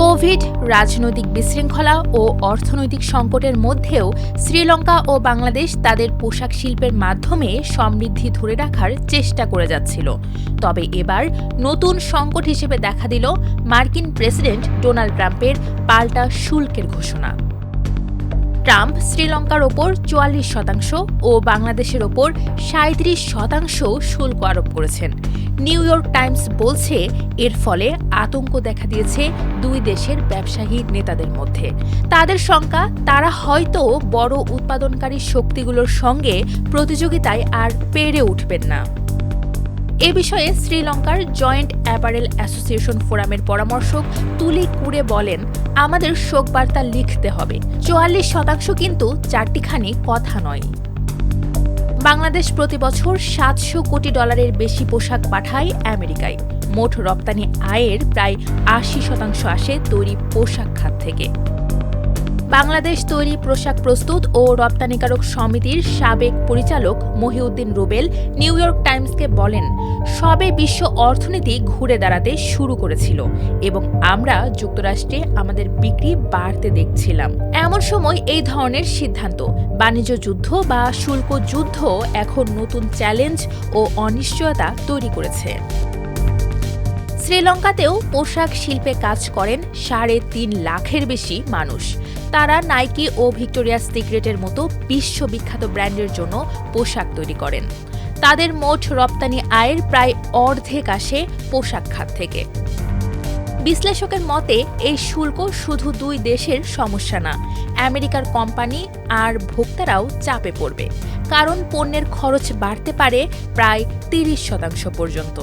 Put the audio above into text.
Covid, রাজনৈতিক বিশৃঙ্খলা ও অর্থনৈতিক সংকটের মধ্যেও শ্রীলঙ্কা ও বাংলাদেশ তাদের পোশাক শিল্পের মাধ্যমে সমৃদ্ধি ধরে রাখার চেষ্টা করে যাচ্ছিল। তবে এবার নতুন সংকট হিসেবে দেখা দিল মার্কিন প্রেসিডেন্ট ডোনাল্ড ট্রাম্পের পাল্টা শুল্কের ঘোষণা। ট্রাম্প শ্রীলঙ্কার ওপর চুয়াল্লিশ শতাংশ ও বাংলাদেশের ওপর সাঁত্রিশ শতাংশ শুল্ক আরোপ করেছেন। নিউ ইয়র্ক টাইমস বলছে, এর ফলে আতঙ্ক দেখা দিয়েছে দুই দেশের ব্যবসায়ী নেতাদের মধ্যে। তাদের শঙ্কা, তারা হয়তো বড় উৎপাদনকারী শক্তিগুলোর সঙ্গে প্রতিযোগিতায় আর পেরে উঠবেন না। এ বিষয়ে শ্রীলঙ্কার জয়েন্ট অ্যাপারেল অ্যাসোসিয়েশন ফোরামের পরামর্শক তুলি কুড়ে বলেন, আমাদের শোকবার্তা লিখতে হবে। চুয়াল্লিশ শতাংশ কিন্তু চারটিখানি কথা নয়। বাংলাদেশ প্রতি বছর সাতশো কোটি ডলারের বেশি পোশাক পাঠায় আমেরিকায়। মোট রপ্তানি আয়ের প্রায় আশি শতাংশ আসে তৈরি পোশাক খাত থেকে। বাংলাদেশ তৈরি পোশাক প্রস্তুত ও রপ্তানিকারক সমিতির সাবেক পরিচালক মহিউদ্দিন রুবেল নিউ ইয়র্ক টাইমসকে বলেন, সবে বিশ্ব অর্থনীতি ঘুরে দাঁড়াতে শুরু করেছিল এবং আমরা যুক্তরাষ্ট্রে আমাদের বিক্রি বাড়তে দেখছিলাম। এমন সময় এই ধরনের সিদ্ধান্ত, বাণিজ্য যুদ্ধ বা শুল্ক যুদ্ধ এখন নতুন চ্যালেঞ্জ ও অনিশ্চয়তা তৈরি করেছে। শ্রীলঙ্কাতেও পোশাক শিল্পে কাজ করেন সাড়ে তিন লাখের বেশি মানুষ। তারা নাইকি ও ভিক্টোরিয়া সিক্রেটের মতো বিশ্ববিখ্যাত ব্র্যান্ডের জন্য পোশাক তৈরি করেন। তাদের মোট রপ্তানি আয়ের প্রায় অর্ধেক আসে পোশাক খাত থেকে। বিশ্লেষকের মতে, এই শুল্ক শুধু দুই দেশের সমস্যা না, আমেরিকার কোম্পানি আর ভোক্তারাও চাপে পড়বে, কারণ পণ্যের খরচ বাড়তে পারে প্রায় তিরিশ শতাংশ পর্যন্ত।